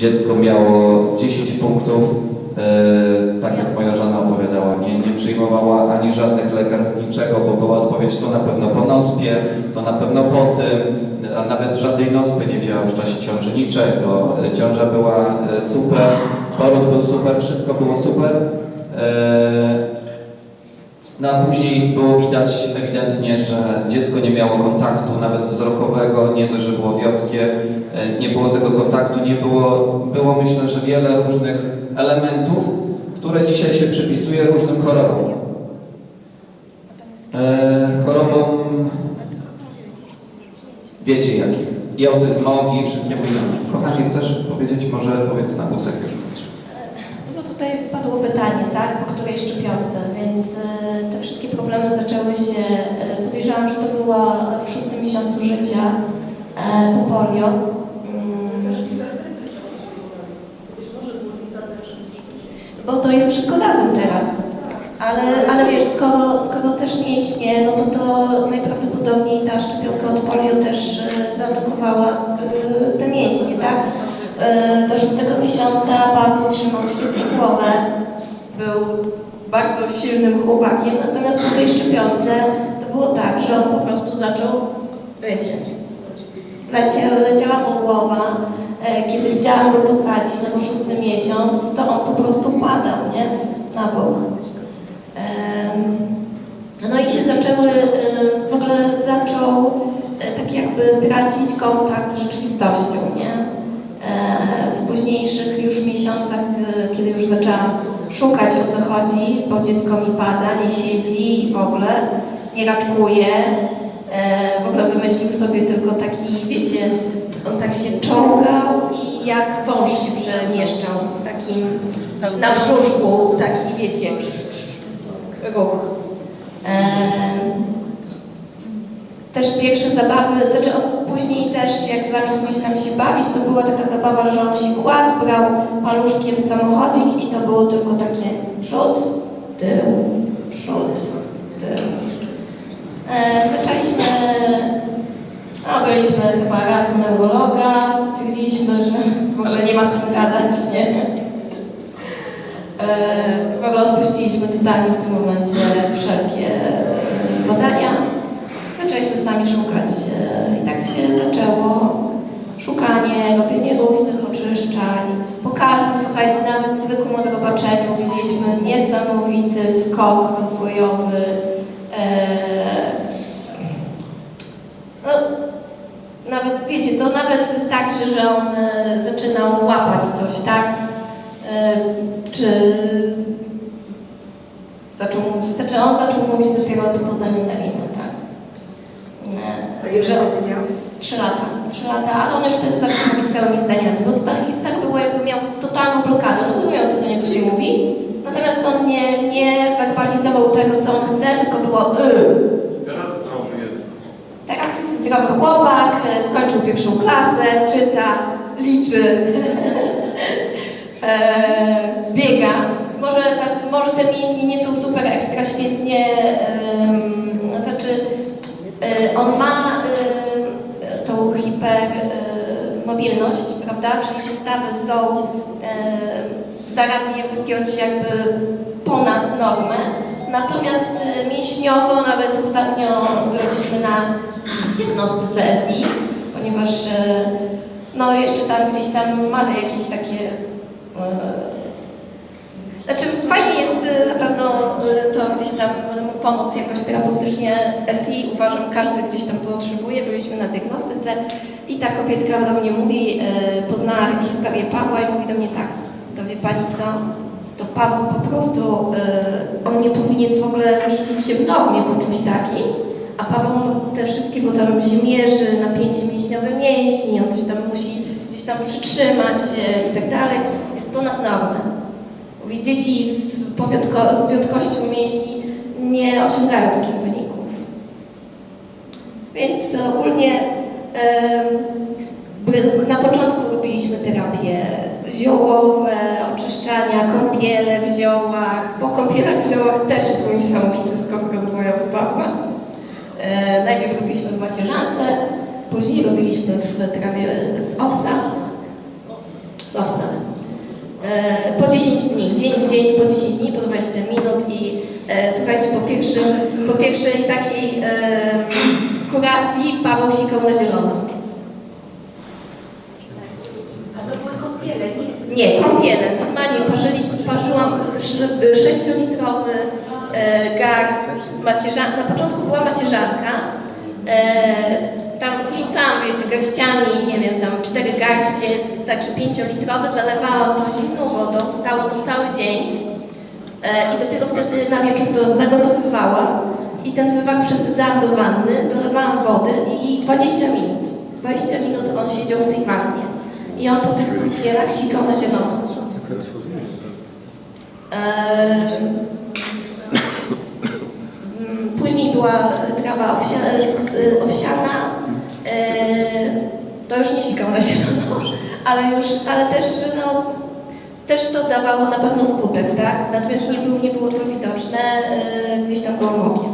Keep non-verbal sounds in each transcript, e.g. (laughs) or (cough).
dziecko miało 10 punktów, e, tak jak moja żona opowiadała, nie, nie przyjmowała ani żadnych lekarstw, niczego, bo była odpowiedź to na pewno po nospie, to na pewno po tym, a nawet żadnej nospy nie wzięła w czasie ciąży, niczego. E, Ciąża była e, super, poród był super, wszystko było super. E, no a później było widać ewidentnie, że dziecko nie miało kontaktu nawet wzrokowego, nie dość, że było wiotkie, e, nie było tego kontaktu, nie było, było myślę, że wiele różnych elementów, które dzisiaj się przypisuje różnym chorobom. E, chorobom, wiecie jakie, i autyzmowi, i wszystkiemu innemu. Kochani, chcesz powiedzieć? Może powiedz na wózek już. Tutaj padło pytanie, tak, po której szczepionce, więc e, te wszystkie problemy zaczęły się, e, podejrzewam, że to było w szóstym miesiącu życia e, po polio. Mm, Bo to jest wszystko razem teraz. Ale, ale wiesz, skoro, skoro też mięśnie, no to to najprawdopodobniej ta szczepionka od polio też zaatakowała te mięśnie, tak? E, Do szóstego miesiąca Paweł trzymał świetnie głowę, był bardzo silnym chłopakiem, natomiast po tej szczepionce to było tak, że on po prostu zaczął, wiecie, Lecia, leciała mu głowa. E, Kiedy chciałam go posadzić na po szósty miesiąc, to on po prostu padał, nie? Na bok. No i się zaczęły, e, w ogóle zaczął tak jakby tracić kontakt z rzeczywistością, nie? E, późniejszych już miesiącach, e, kiedy już zaczęłam szukać o co chodzi, bo dziecko mi pada, nie siedzi w ogóle, nie raczkuje, E, w ogóle wymyślił sobie tylko taki, wiecie, on tak się czołgał i jak wąż się przemieszczał, takim na brzuszku, taki, wiecie, ruch. Też pierwsze zabawy, znaczy on później też jak zaczął gdzieś tam się bawić, to była taka zabawa, że on się kładł, brał paluszkiem samochodzik i to było tylko takie przód, tył, przód, tył. E, zaczęliśmy, a byliśmy chyba raz u neurologa, stwierdziliśmy, że w ogóle nie ma z kim gadać, nie? E, w ogóle odpuściliśmy totalnie w tym momencie wszelkie badania. Sami szukać e, i tak się zaczęło szukanie, robienie różnych oczyszczań. Po każdym, słuchajcie, nawet zwykłym odrobaczeniu widzieliśmy niesamowity skok rozwojowy. E, no, nawet, wiecie, to nawet wystarczy, że on e, zaczynał łapać coś, tak? Czy zaczął, zaczął, on zaczął mówić dopiero po podaniu na imię, że- miał? Trzy lata, trzy lata, ale on już wtedy zaczął mówić całymi zdaniami, bo to tak, tak było jakby miał totalną blokadę. On rozumiał, co do niego się mówi, natomiast on nie, nie werbalizował tego, co on chce, tylko było y. Teraz zdrowy jest. Teraz jest zdrowy chłopak, e, skończył pierwszą klasę, czyta, liczy, (laughs) e, biega. Może, może te mięśnie nie są super ekstra świetnie, em, znaczy e, on ma prawda? Czyli te stawy są, e, da radę je wygiąć jakby ponad normę. Natomiast e, mięśniowo, nawet ostatnio byliśmy na diagnostyce SI, ponieważ e, no jeszcze tam gdzieś tam ma jakieś takie e, znaczy fajnie jest e, na pewno to gdzieś tam pomóc jakoś terapeutycznie SI. Uważam, każdy gdzieś tam potrzebuje. Byliśmy na diagnostyce i ta kobietka do mnie mówi, historię Pawła i mówi do mnie tak, to wie pani co, to Paweł po prostu, e, on nie powinien w ogóle mieścić się w normie po czymś takim, a Paweł te wszystkie, bo tam się mierzy, napięcie mięśniowe mięśni, on coś tam musi gdzieś tam przytrzymać i tak dalej, jest ponad normę. Mówi, dzieci z, powiotko, z mięśni nie osiągają takich wyników. Więc ogólnie by- na początku robiliśmy terapie ziołowe, oczyszczania, kąpiele w ziołach. Po kąpielach w ziołach też był niesamowity skok rozwojowy Pawła. E, najpierw robiliśmy w macierzance, później robiliśmy w trawie z owsa, z owsem. E, po 10 dni, dzień w dzień, po 10 dni, po 20 minut i e, słuchajcie, po, pierwszym, po pierwszej takiej e, kuracji Paweł sikał na zielono. A to były kąpiele, nie? Kąpiele. Normalnie parzyli, parzyłam 6-litrowy e, garb macierzanka. Na początku była macierzanka. E, tam wrzucałam, wiecie, garściami, nie wiem, tam cztery garście, taki 5-litrowy, zalewałam to zimną wodą, stało to cały dzień. E, I dopiero wtedy na wieczór to zagotowywałam. I ten wywar przesadzałam do wanny, dolewałam wody i 20 minut. 20 minut on siedział w tej wannie. I on po tych kąpielach sikał na zielono. Mm, Później była trawa owsia, owsiana. Eee, To już nie sikał na zielono, ale już, ale też, no, też to dawało na pewno skutek, tak? Natomiast nie, był, nie było to widoczne eee, gdzieś tam gołym okiem.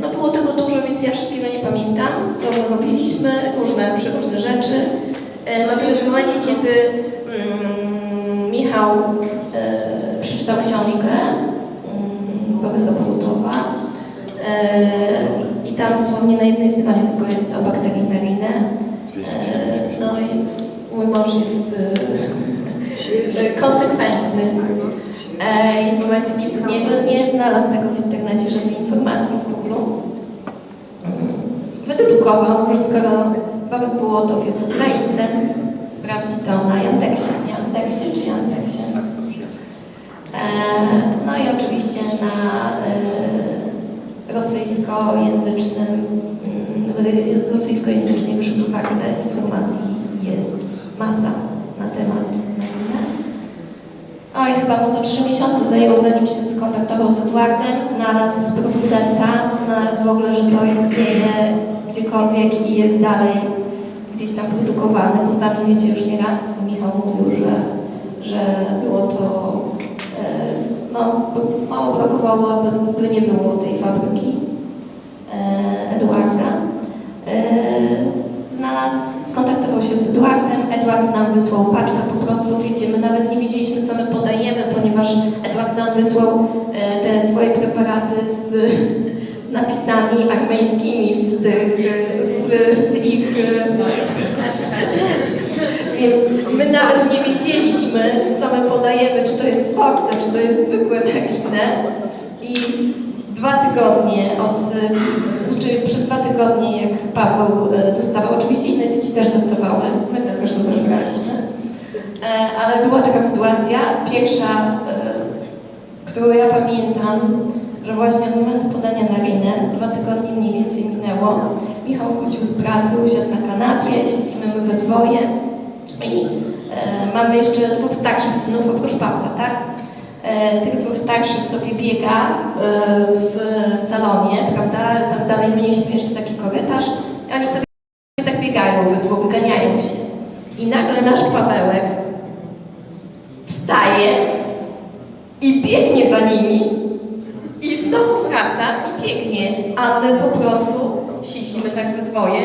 No było tego dużo, więc ja wszystkiego nie pamiętam, co my robiliśmy, różne, różne rzeczy. E, Natomiast w momencie, kiedy mm, Michał e, przeczytał książkę mm, Borysa Borutowa e, i tam dosłownie na jednej stronie tylko jest o bakterii Merine. E, no i mój mąż jest (laughs) konsekwentny. I w momencie, kiedy nie, nie znalazł tego w internecie, żadnej informacji w Google, mm, wydedukował, że skoro Borys Bułotow jest Ukraińcem, sprawdzi to na Yandeksie, Yandeksie czy Yandeksie. E, no i oczywiście na e, rosyjskojęzycznym, mm, rosyjskojęzycznej wyszukiwarce informacji jest masa na temat Marina. Oj, chyba mu to trzy miesiące zajęło, zanim się skontaktował z Edwardem, znalazł producenta, znalazł w ogóle, że to istnieje gdziekolwiek i jest dalej gdzieś tam produkowane, bo sami wiecie już nieraz, Michał mówił, że, że było to, e, no, mało brakowało, aby, by nie było tej fabryki e, Edwarda. E, znalazł, skontaktował się z Edwardem, Edward nam wysłał paczkę po prostu, wiecie, my nawet nie wiedzieliśmy, co my podajemy, ponieważ Edward nam wysłał te swoje preparaty z, z napisami armeńskimi w tych, e, w, w ich... e, Więc my nawet nie wiedzieliśmy, co my podajemy, czy to jest forte, czy to jest zwykłe takinę. I dwa tygodnie od, e, czy przez dwa tygodnie, jak Paweł e, dostawał, oczywiście inne dzieci też dostawały, my też zresztą też braliśmy, E, ale była taka sytuacja, pierwsza, e, którą ja pamiętam, że właśnie od momentu podania na rynę, dwa tygodnie mniej więcej minęło, Michał wrócił z pracy, usiadł na kanapie, siedzimy my we dwoje i e, mamy jeszcze dwóch starszych synów oprócz Pawła, tak? E, tych dwóch starszych sobie biega e, w salonie, prawda? Tam dalej mieliśmy jeszcze taki korytarz i oni sobie tak biegają we dwóch, ganiają się. I nagle nasz Pawełek wstaje i biegnie za nimi i znowu wraca i biegnie, a my po prostu siedzimy tak we dwoje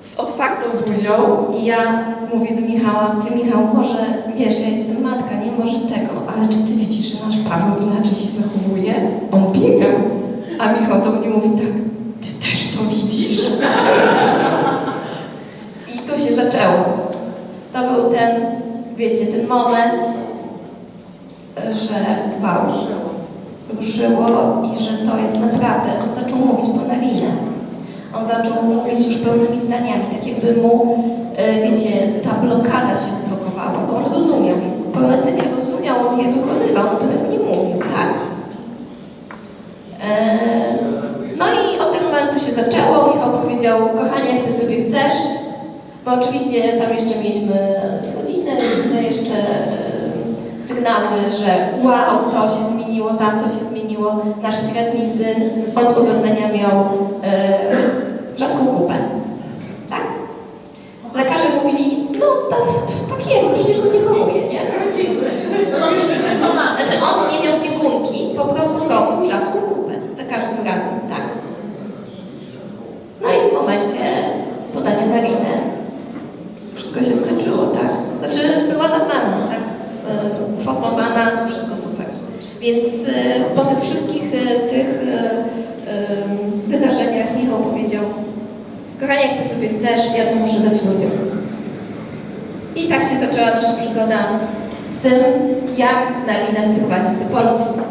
z otwartą buzią i ja mówię do Michała, ty Michał, może, wiesz, ja jestem matka, nie może tego, ale czy ty widzisz, że nasz Paweł inaczej się zachowuje? On biega, a Michał do mnie mówi tak, ty też to widzisz? (laughs) I tu się zaczęło. To był ten, wiecie, ten moment, że wow, i że to jest naprawdę, on zaczął mówić po narinę. On zaczął mówić już pełnymi zdaniami, tak jakby mu, e, wiecie, ta blokada się blokowała, bo on rozumiał, polecenia rozumiał, on je wykonywał, natomiast nie mówił, tak? E, No i od tego momentu się zaczęło. Michał powiedział, kochanie, jak ty sobie chcesz, bo oczywiście tam jeszcze mieliśmy inne jeszcze e, sygnały, że wow, to się zmieniło, tamto się zmieniło. Nasz średni syn od urodzenia miał e, rzadką kupę. Tak? Lekarze mówili, no tak, tak jest, przecież on nie choruje, nie? Znaczy on nie miał biegunki, po prostu robił rzadką kupę za każdym razem, tak? No i w momencie podania na rinę wszystko się skończyło, tak? Znaczy była normalna, tak? E, Uformowana, wszystko super. Więc e, po tych wszystkich e, tych e, wydarzeniach Michał powiedział Kochanie, jak ty sobie chcesz, ja to muszę dać ludziom. I tak się zaczęła nasza przygoda z tym, jak Nali nas prowadzić do Polski.